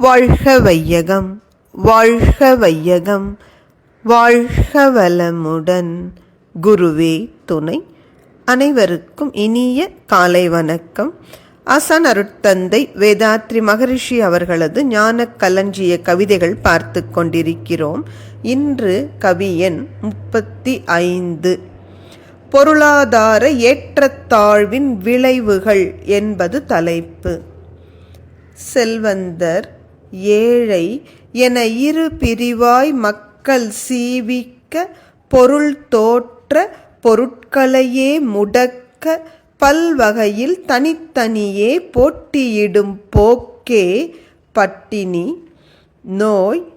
வாழ்க வையகம் வாழ்க வையகம் வாழ்க வளமுடன் குருவே துணை. அனைவருக்கும் இனிய காலை வணக்கம். அசன் அருட்தந்தை வேதாத்ரி மகரிஷி அவர்களது ஞான கலஞ்சிய கவிதைகள் பார்த்து கொண்டிருக்கிறோம். இன்று கவி எண் முப்பத்தி ஐந்து. பொருளாதார ஏற்றத்தாழ்வின் விளைவுகள் என்பது தலைப்பு. செல்வந்தர் ஏழை என இரு பிரிவாய் மக்கள் சீவிக்க பொருள் தோற்ற பொருட்களையே முடக்க பல்வகையில் தனித்தனியே போட்டியிடும் போக்கே பட்டினி. நோய்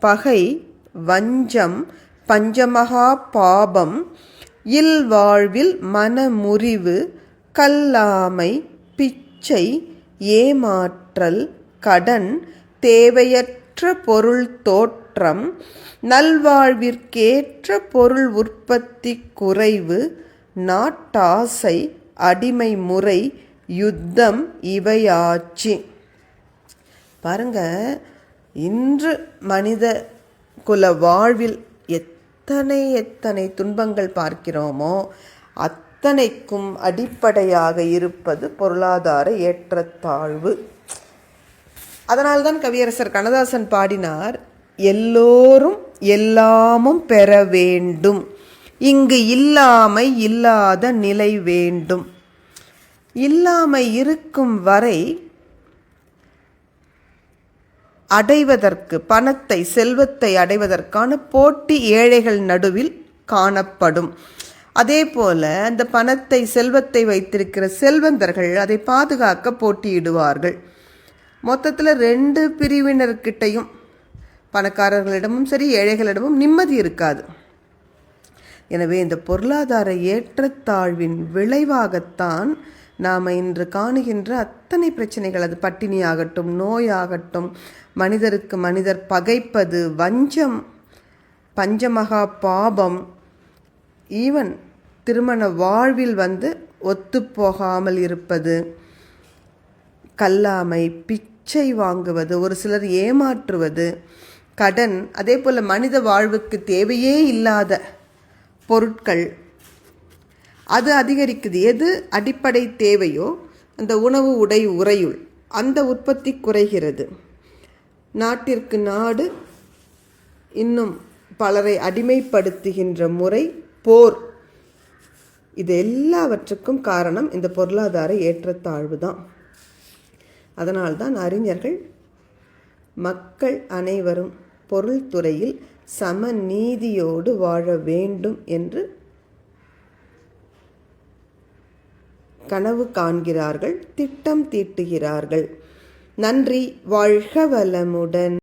பகை வஞ்சம் பஞ்சமகா பாபம் இல்வாழ்வில் மனமுறிவு கல்லாமை பிச்சை ஏமாற்றல் கடன் தேவையற்ற பொருள் தோற்றம் நல்வாழ்விற்கேற்ற பொருள் உற்பத்தி குறைவு நாட்டாசை அடிமை முறை யுத்தம் இவையாச்சு. பாருங்க இன்று மனித குல வாழ்வில் எத்தனை எத்தனை துன்பங்கள் பார்க்கிறோமோ அத்தனைக்கும் அடிப்படையாக இருப்பது பொருளாதார ஏற்றத்தாழ்வு. அதனால்தான் கவியரசர் கண்ணதாசன் பாடினார் எல்லோரும் எல்லாமும் பெற வேண்டும். இங்கு இல்லாமை இல்லாத நிலை வேண்டும். இல்லாமை இருக்கும் வரை அடைவதற்கு பணத்தை செல்வத்தை அடைவதற்கான போட்டி ஏழைகள் நடுவில் காணப்படும். அதே போல அந்த பணத்தை செல்வத்தை வைத்திருக்கிற செல்வந்தர்கள் அதை பாதுகாக்க போட்டியிடுவார்கள். மொத்தத்தில் ரெண்டு பிரிவினர்கிட்டையும் பணக்காரர்களிடமும் சரி ஏழைகளிடமும் நிம்மதி இருக்காது. எனவே இந்த பொருளாதார ஏற்றத்தாழ்வின் விளைவாகத்தான் நாம் இன்று காணுகின்ற அத்தனை பிரச்சனைகள். அது பட்டினியாகட்டும் நோயாகட்டும் மனிதருக்கு மனிதர் பகைப்பது வஞ்சம் பஞ்சமகா பாபம் ஈவன் திருமண வாழ்வில் வந்து ஒத்துப்போகாமல் இருப்பது கல்லாமை பிச்சை வாங்குவது ஒரு சிலர் ஏமாற்றுவது கடன் அதே போல் மனித வாழ்வுக்கு தேவையே இல்லாத பொருட்கள் அது அதிகரிக்குது. எது அடிப்படை தேவையோ அந்த உணவு உடை உறையுள் அந்த உற்பத்தி குறைகிறது. நாட்டிற்கு நாடு இன்னும் பலரை அடிமைப்படுத்துகின்ற முறை போர். இது எல்லாவற்றுக்கும் காரணம் இந்த பொருளாதார ஏற்றத்தாழ்வு தான் அதனால்தான் அறிஞர்கள் மக்கள் அனைவரும் பொருள்துறையில் சம நீதியோடு வாழ வேண்டும் என்று கனவு காண்கிறார்கள் திட்டம் தீட்டுகிறார்கள். நன்றி வாழ்க வளமுடன்.